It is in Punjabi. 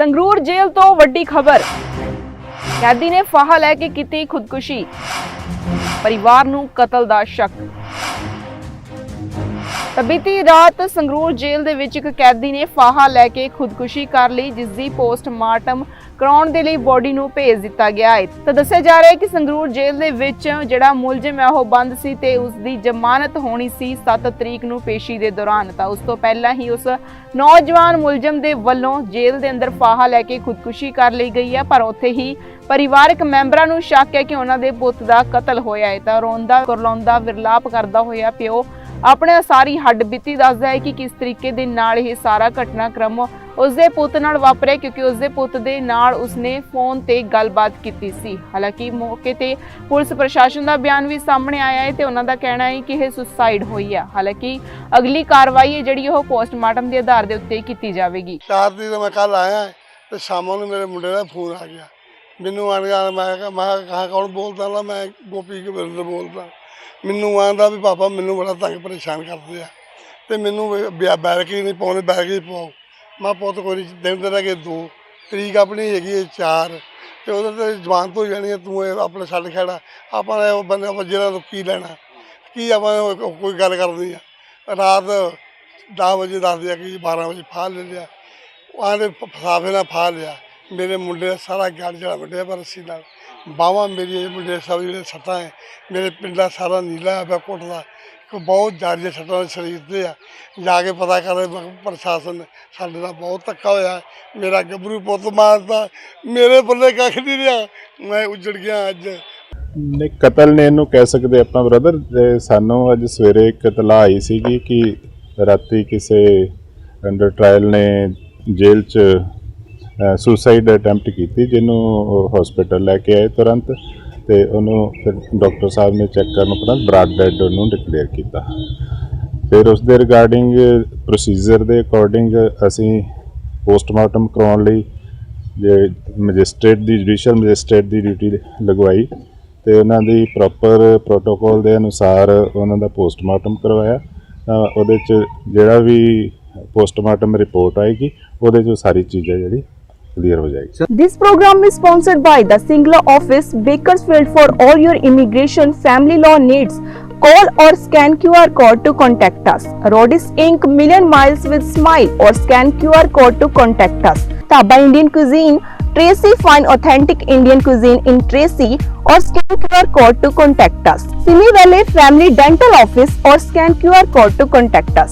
ਸੰਗਰੂਰ ਜੇਲ੍ਹ ਤੋਂ ਵੱਡੀ ਖਬਰ। ਕੈਦੀ ਨੇ ਫਾਹਾ ਲੈ ਕੇ ਕੀਤੀ ਖੁਦਕੁਸ਼ੀ। ਪਰਿਵਾਰ ਨੂੰ ਕਤਲ ਦਾ ਸ਼ੱਕ। ਤਾਂ ਬੀਤੀ ਰਾਤ ਸੰਗਰੂਰ ਜੇਲ੍ਹ ਦੇ ਵਿੱਚ ਇੱਕ ਕੈਦੀ ਨੇ ਫਾਹਾ ਲੈ ਕੇ ਖੁਦਕੁਸ਼ੀ ਕਰ ਲਈ, ਜਿਸ ਦੀ ਪੋਸਟਮਾਰਟਮ ਕਰਾਉਣ ਦੇ ਲਈ ਬੋਡੀ ਨੂੰ ਭੇਜ ਦਿੱਤਾ ਗਿਆ ਹੈ। ਤਾਂ ਦੱਸਿਆ ਜਾ ਰਿਹਾ ਹੈ ਕਿ ਸੰਗਰੂਰ ਜੇਲ੍ਹ ਦੇ ਵਿੱਚ ਜਿਹੜਾ ਮੁਲਜ਼ਮ ਹੈ, ਉਹ ਬੰਦ ਸੀ ਤੇ ਉਸ ਦੀ ਜ਼ਮਾਨਤ ਹੋਣੀ ਸੀ 7 ਤਰੀਕ ਨੂੰ ਪੇਸ਼ੀ ਦੇ ਦੌਰਾਨ। ਤਾਂ ਉਸ ਤੋਂ ਪਹਿਲਾਂ ਹੀ ਉਸ ਨੌਜਵਾਨ ਮੁਲਜ਼ਮ ਦੇ ਵੱਲੋਂ ਜੇਲ੍ਹ ਦੇ ਅੰਦਰ ਫਾਹਾ ਲੈ ਕੇ ਖੁਦਕੁਸ਼ੀ ਕਰ ਲਈ ਗਈ ਹੈ, ਪਰ ਉੱਥੇ ਹੀ ਪਰਿਵਾਰਕ ਮੈਂਬਰਾਂ ਨੂੰ ਸ਼ੱਕ ਹੈ ਕਿ ਉਹਨਾਂ ਦੇ ਪੁੱਤ ਦਾ ਕਤਲ ਹੋਇਆ ਹੈ। ਤਾਂ ਰੋਂਦਾ ਕੁਰਲਾਉਂਦਾ, ਵਿਰਲਾਪ ਕਰਦਾ ਹੋਇਆ ਪਿਓ ਆਪਣੇ ਸਾਰੀ ਹੱਡ ਬੀਤੀ ਦੱਸਦਾ ਹੈ ਕਿ ਕਿਸ ਤਰੀਕੇ ਦੇ ਨਾਲ ਇਹ ਸਾਰਾ ਘਟਨਾਕ੍ਰਮ ਉਸਦੇ ਪੁੱਤ ਨਾਲ ਵਾਪਰਿਆ ਕਿਉਂਕਿ ਉਸਦੇ ਪੁੱਤ ਦੇ ਨਾਲ ਉਸਨੇ ਫੋਨ ਤੇ ਗੱਲਬਾਤ ਕੀਤੀ ਸੀ। ਹਾਲਾਂਕਿ ਮੌਕੇ ਤੇ ਪੁਲਿਸ ਪ੍ਰਸ਼ਾਸਨ ਦਾ ਬਿਆਨ ਵੀ ਸਾਹਮਣੇ ਆਇਆ ਹੈ ਤੇ ਉਹਨਾਂ ਦਾ ਕਹਿਣਾ ਹੈ ਕਿ ਇਹ ਸੁਸਾਈਡ ਹੋਈ ਹੈ ਹਾਲਾਂਕਿ ਅਗਲੀ ਕਾਰਵਾਈ ਹੈ ਜਿਹੜੀ ਉਹ ਪੋਸਟਮਾਰਟਮ ਦੇ ਆਧਾਰ ਦੇ ਉੱਤੇ ਕੀਤੀ ਜਾਵੇਗੀ। ਚਾਰ ਦੀ ਮੈਂ ਕੱਲ ਆਇਆ ਤੇ ਸ਼ਾਮਾਂ ਨੂੰ ਮੇਰੇ ਮੁੰਡੇ ਦਾ ਫੋਨ ਆ ਗਿਆ। ਮੈਨੂੰ ਆਣ ਗਿਆ ਮੈਂ ਕਿਹਾ ਮੈਂ ਕਿਹਾ ਕੌਣ ਬੋਲਦਾ ਲਾ ਮੈਂ ਗੋਪੀ ਕੇ ਬੋਲਦਾ। ਮੈਨੂੰ ਆਂਦਾ ਵੀ ਪਾਪਾ ਮੈਨੂੰ ਬੜਾ ਤੰਗ ਪਰੇਸ਼ਾਨ ਕਰਦੇ ਆ। ਤੇ ਮੈਨੂੰ ਬੈਰਕ ਹੀ ਨਹੀਂ ਪਾਉਣੇ ਬੈਰਕ ਹੀ ਪਾਓ। ਮੈਂ ਪੁੱਤ ਕੋਈ ਨਹੀਂ, ਦਿਨ ਦੇ ਰਹਿ ਗਏ ਦੋ ਤਰੀਕ ਆਪਣੀ ਹੈਗੀ ਹੈ ਚਾਰ। ਤੇ ਉਹਦੇ ਤੇ ਜਵਾਨ ਤੋਂ ਜਾਣੀ ਹੈ ਤੂੰ ਇਹ ਆਪਣੇ ਛੱਡ ਖੜਾ ਆਪਾਂ ਨੇ ਉਹ ਬੰਦੇ ਆਪਾਂ ਜਿਹੜਾ ਤੋਂ ਕੀ ਲੈਣਾ? ਕੀ ਆਪਾਂ ਨੇ ਕੋਈ ਗੱਲ ਕਰਨੀ ਆ? ਰਾਤ 10 ਵਜੇ ਦੱਸਦੇ ਆ ਕਿ 12 ਵਜੇ ਫਾਹ ਲੈ ਲਿਆ। ਆਂਦੇ ਫਸਾਫੇ ਨਾਲ ਫਾਹ ਲਿਆ। ਮੇਰੇ ਮੁੰਡੇ ਦਾ ਸਾਰਾ ਗੜ ਜਿਹੜਾ ਵੱਡਿਆ ਪਰ ਰੱਸੀ ਨਾਲ ਬਾਹਾਂ ਮੇਰੀ ਮੁੰਡੇ ਸਭ ਜਿਹੜੇ ਸੱਟਾਂ ਹੈ, ਮੇਰੇ ਪਿੰਡਾ ਸਾਰਾ ਨੀਲਾ ਹੋਇਆ ਪਿਆ ਕੁੱਟਦਾ ਕਿ ਬਹੁਤ ਜ਼ਿਆਦਾ ਸੱਟਾਂ ਸਰੀਰ ਤੇ ਆ। ਜਾ ਕੇ ਪਤਾ ਕਰੇ ਪ੍ਰਸ਼ਾਸਨ ਸਾਡੇ ਨਾਲ ਬਹੁਤ ਧੱਕਾ ਹੋਇਆ। ਮੇਰਾ ਗੱਭਰੂ ਪੁੱਤ ਮਾਰਦਾ ਮੇਰੇ ਬੱਲੇ ਕੱਖ ਨਹੀਂ ਰਿਹਾ। ਮੈਂ ਉੱਜੜ ਗਿਆ ਅੱਜ। ਨਹੀਂ, ਕਤਲ ਨੇ ਇਹਨੂੰ ਕਹਿ ਸਕਦੇ ਆਪਣਾ ਬ੍ਰਦਰ ਸਾਨੂੰ ਅੱਜ ਸਵੇਰੇ ਇੱਕ ਇਤਲਾਹ ਆਈ ਸੀਗੀ ਕਿ ਰਾਤੀ ਕਿਸੇ ਅੰਡਰ ਟ੍ਰਾਇਲ ਨੇ ਜੇਲ੍ਹ 'ਚ ਸੁਸਾਈਡ ਅਟੈਂਪਟ ਕੀਤੀ, ਜਿਹਨੂੰ ਹਸਪੀਟਲ ਲੈ ਕੇ ਆਏ ਤੁਰੰਤ ਤੇ ਉਹਨੂੰ ਫਿਰ ਡਾਕਟਰ ਸਾਹਿਬ ਨੇ ਚੈੱਕ ਕਰਨ ਉਪਰੰਤ ਬਰਾਡ ਡੈਡ ਉਹਨੂੰ ਡਿਕਲੇਅਰ ਕੀਤਾ। ਫਿਰ ਉਸ ਦੇ ਰਿਗਾਰਡਿੰਗ ਪ੍ਰੋਸੀਜਰ ਦੇ ਅਕੋਰਡਿੰਗ ਅਸੀਂ ਪੋਸਟਮਾਰਟਮ ਕਰਾਉਣ ਲਈ ਜੇ ਮੈਜਿਸਟ੍ਰੇਟ ਦੀ ਜੁਡੀਸ਼ੀਅਲ ਮੈਜਿਸਟ੍ਰੇਟ ਦੀ ਡਿਊਟੀ ਲਗਵਾਈ ਤੇ ਉਹਨਾਂ ਦੀ ਪ੍ਰੋਪਰ ਪ੍ਰੋਟੋਕੋਲ ਦੇ ਅਨੁਸਾਰ ਉਹਨਾਂ ਦਾ ਪੋਸਟਮਾਰਟਮ ਕਰਵਾਇਆ। ਉਹਦੇ ਚ ਜਿਹੜਾ ਵੀ ਪੋਸਟਮਾਰਟਮ ਰਿਪੋਰਟ ਆਏਗੀ, ਉਹਦੇ ਚ ਸਾਰੀ ਚੀਜ਼ਾਂ ਜਿਹੜੀ This program is sponsored by the sponsored Office, Bakersfield, for all your immigration, family law needs. Call or scan QR code to contact us. Rodis Inc. Million Miles with Smile or scan QR code to contact us. Taba Indian Cuisine, Tracy Fine Authentic Indian Cuisine in Tracy or scan QR code to contact us. Simi Valley Family Dental Office or scan QR code to contact us.